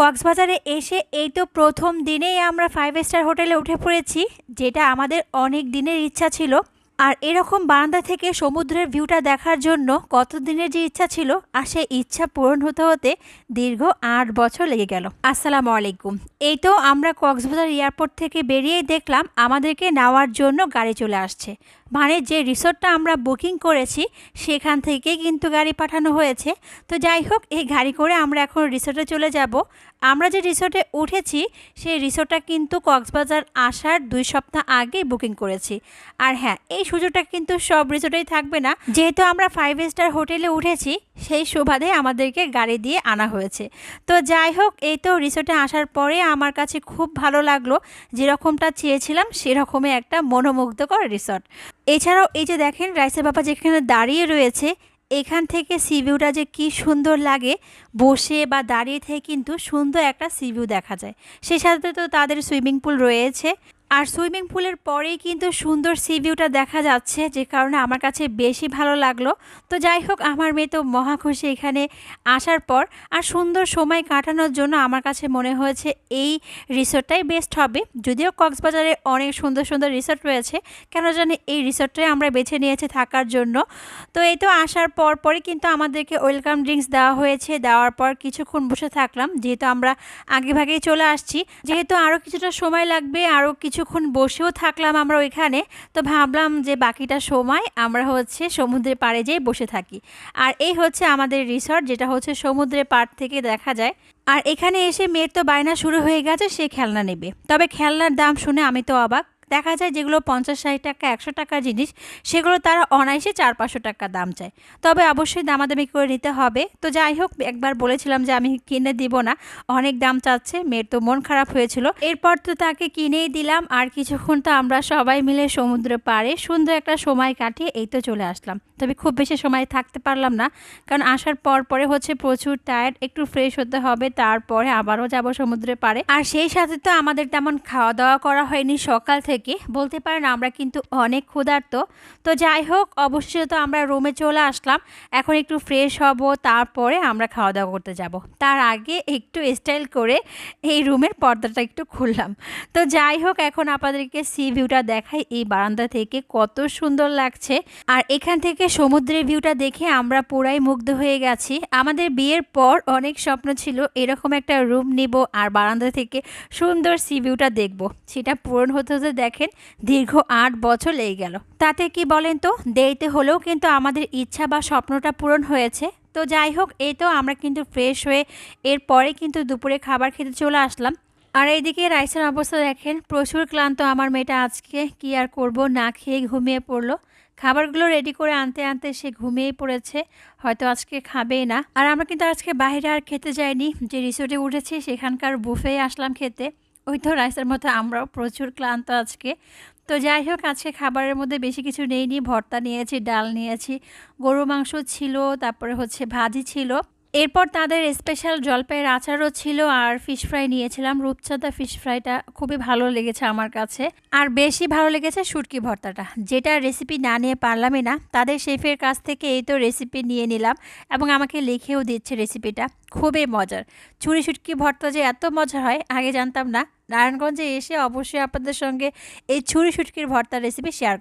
কক্সবাজারে এসে এই তো প্রথম দিনেই আমরা ফাইভ স্টার হোটেলে উঠে পড়েছি, যেটা আমাদের অনেক দিনের ইচ্ছা ছিল। আর এরকম বারান্দা থেকে সমুদ্রের ভিউটা দেখার জন্য কত দিনের যে ইচ্ছা ছিল, আর সেই ইচ্ছা পূরণ হতে হতে দীর্ঘ আট বছর লেগে গেল। আসসালামু আলাইকুম। এই তো আমরা কক্সবাজার এয়ারপোর্ট থেকে বেরিয়েই দেখলাম আমাদেরকে নেওয়ার জন্য গাড়ি চলে আসছে। মানে যে রিসোর্টটা আমরা বুকিং করেছি, সেখান থেকে কিন্তু গাড়ি পাঠানো হয়েছে। তো যাই হোক, এই গাড়ি করে আমরা এখন রিসোর্টে চলে যাব। আমরা যে রিসোর্টে উঠেছি, সেই রিসোর্টটা কিন্তু কক্সবাজার আসার দুই সপ্তাহ আগেই বুকিং করেছি। আর হ্যাঁ এই সুযোগটা কিন্তু সব রিসোর্টেই থাকবে না। যেহেতু আমরা ফাইভ স্টার হোটেলে উঠেছি, সেই সুবাদে আমাদেরকে গাড়ি দিয়ে আনা হয়েছে। তো যাই হোক, এই তো রিসোর্টে আসার পরে আমার কাছে খুব ভালো লাগল। যেরকমটা চেয়েছিলাম, সেরকমই একটা মনোমুগ্ধকর রিসোর্ট এছাড়াও এই যে দেখেন, রাইসের বাবা যেখানে দাঁড়িয়ে রয়েছে, এখান থেকে সি ভিউটা যে কী সুন্দর লাগে, বসে বা দাঁড়িয়ে থেকে কিন্তু সুন্দর একটা সি ভিউ দেখা যায়। সেই সাথে তো তাদের সুইমিং পুল রয়েছে। আর সুইমিং পুলের পরেই কিন্তু সুন্দর সি ভিউটা দেখা যাচ্ছে, যে কারণে আমার কাছে বেশি ভালো লাগল। তো যাই হোক, আমার মেয়ে তো মহা খুশি এখানে আসার পর। আর সুন্দর সময় কাটানোর জন্য আমার কাছে মনে হয়েছে এই রিসোর্টটাই বেস্ট হবে। যদিও কক্সবাজারে অনেক সুন্দর সুন্দর রিসোর্ট রয়েছে, কেন জানি এই রিসোর্টটাই আমরা বেছে নিয়েছি থাকার জন্য। তো এই তো আসার পর পরই কিন্তু আমাদেরকে ওয়েলকাম ড্রিঙ্কস দেওয়া হয়েছে। দেওয়ার পর কিছুক্ষণ বসে থাকলাম, যেহেতু আমরা আগেভাগেই চলে আসছি। যেহেতু আরও কিছুটা সময় লাগবে, আরও কিছুক্ষণ বসেও থাকলাম আমরা ওইখানে। তো ভাবলাম যে বাকিটা সময় আমরা হচ্ছে সমুদ্রের পাড়ে যেয়ে বসে থাকি। আর এই হচ্ছে আমাদের রিসর্ট, যেটা হচ্ছে সমুদ্রের পাড় থেকে দেখা যায়। আর এখানে এসে মেয়ের তো বায়না শুরু হয়ে গেছে, সে খেলনা নেবে। তবে খেলনার দাম শুনে আমি তো অবাক। দেখা যায় যেগুলো পঞ্চাশ ষাট টাকা, একশো টাকার জিনিস, সেগুলো তারা অনায়াসে চার পাঁচশো টাকা দাম চায়। তবে অবশ্যই দামাদামি করে নিতে হবে। তো যাই হোক, একবার বলেছিলাম যে আমি কিনে দিব না। অনেক দাম চাচ্ছে, মেয়ের তো মন খারাপ হয়েছিল। এরপর তো তাকে কিনেই দিলাম। আর কিছুক্ষণ তো আমরা সবাই মিলে সমুদ্র পাড়ে সুন্দর একটা সময় কাটিয়ে এই তো চলে আসলাম। তবে খুব বেশি সময় থাকতে পারলাম না। কারণ আসার পর পরে হচ্ছে প্রচুর টায়ার্ড একটু ফ্রেশ হতে হবে। তারপরে আবারও যাব সমুদ্রে পাড়ে। আর সেই সাথে তো আমাদের তেমন খাওয়া দাওয়া করা হয়নি সকাল থেকে। বলতে পারেন আমরা কিন্তু অনেক ক্ষুধার্ত। তো যাই হোক, অবশ্যই তো আমরা রুমে চলে আসলাম। এখন একটু ফ্রেশ হব, তারপরে আমরা খাওয়া দাওয়া করতে যাব। তার আগে একটু স্টাইল করে এই রুমের পর্দাটা একটু খুললাম। তো যাই হোক, এখন আপনাদেরকে সি ভিউটা দেখাই। এই বারান্দা থেকে কত সুন্দর লাগছে। আর এখান থেকে সমুদ্রের ভিউটা দেখে আমরা পুরাই মুগ্ধ হয়ে গেছি। আমাদের বিয়ের পর অনেক স্বপ্ন ছিল, এরকম একটা রুম নিব আর বারান্দা থেকে সুন্দর সি ভিউটা দেখব। সেটা পূরণ হতে হতে দেখেন, দীর্ঘ আট বছর লেগে গেল। তাতে কি বলেন তো? দেরিতে হলেও কিন্তু আমাদের ইচ্ছা বা স্বপ্নটা পূরণ হয়েছে। তো যাই হোক, এই তো আমরা কিন্তু ফ্রেশ হয়ে এরপরে কিন্তু দুপুরে খাবার খেতে চলে আসলাম। আর এইদিকে রাইসের অবস্থা দেখেন, প্রচুর ক্লান্ত আমার মেয়েটা আজকে। কি আর করব? না খেয়ে ঘুমিয়ে পড়ল। খাবারগুলো রেডি করে আনতে আনতে সে ঘুমিয়েই পড়েছে। হয়তো আজকে খাবেই না। আর আমরা কিন্তু আজকে বাইরে আর খেতে যাইনি। যে রিসোর্টে উঠেছি, সেখানকার বুফে আসলাম খেতে। ওই তো রাইসের মতো আমরাও প্রচুর ক্লান্ত আজকে। তো যাই হোক, আজকে খাবারের মধ্যে বেশি কিছু নেইনি ভর্তা নিয়েছি, ডাল নিয়েছি গরু মাংস ছিল, তারপরে হচ্ছে ভাজি ছিল। এরপর তাদের স্পেশাল জলপাইয়ের আচারও ছিল আর ফিশ ফ্রাই নিয়েছিলাম। রূপচাঁদা ফিশ ফ্রাইটা খুবই ভালো লেগেছে আমার কাছে। আর বেশি ভালো লেগেছে শুটকি ভর্তাটা, যেটা রেসিপি না নিয়ে পারলামই না। তাদের শেফের কাছ থেকে এই তো রেসিপি নিয়ে নিলাম এবং আমাকে লিখেও দিচ্ছে রেসিপিটা খুবই মজার। ছুরি শুটকি ভর্তা যে এত মজা হয়, আগে জানতাম না। নারায়ণগঞ্জে এসে অবশ্যই আপনাদের সঙ্গে এই ছুরি শুটকির ভর্তার রেসিপি শেয়ার